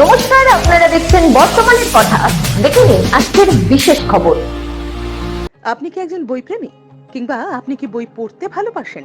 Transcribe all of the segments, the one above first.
নমস্কার, আপনারা দেখছেন বর্তমানের কথা। দেখে নিন আজকের বিশেষ খবর। আপনি কি একজন বইপ্রেমী? কিংবা আপনি কি বই পড়তে ভালোবাসেন?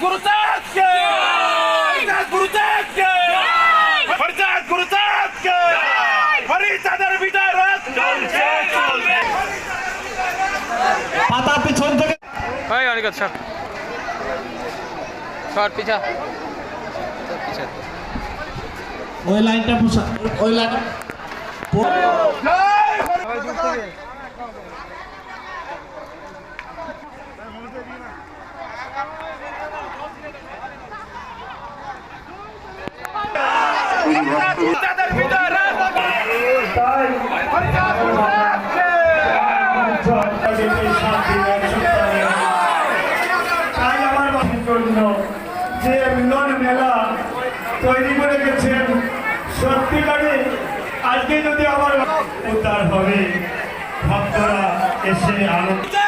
Guru Tegg Ki! Faridad Guru Tegg Ki! Faridad Guru Tegg Ki! Faridad আর বিদারত চলছে চলবে পাতা পিছন থেকে এই অনেক আচ্ছা ওই লাইনটা পোষা ওই লাইনটা তাই আমার জন্য যে মিলন মেলা তৈরি করে গেছেন সত্যিকারে আজকে যদি আমার উদ্ধার হবে, ভক্তরা এসে আনন্দ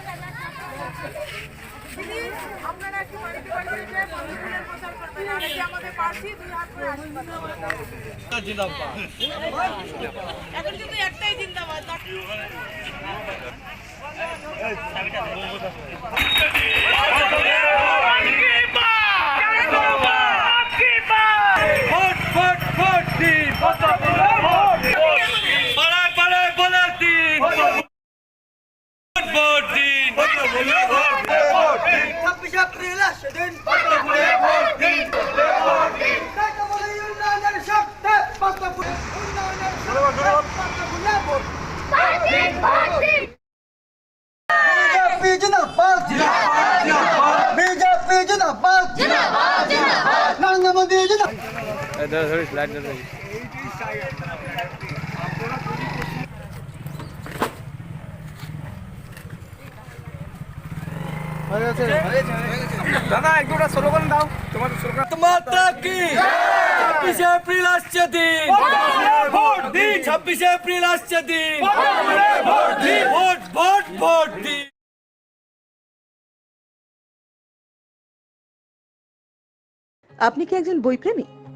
দিদি আপনারা একটু বাড়িতে এখন কিন্তু একটাই জিন্দাবাদ What? ধরো ধরো লাইট ধরো। দাদা একটু ওটা স্লোগান দাও। তোমার স্লোগান মাতা কি? ছাব্বিশে এপ্রিল আসছে দিন। ছাব্বিশে এপ্রিল আসছে দিন। ভোট ভোট ভোট দিন। আপনি কি একজন বই বইপ্রেমী?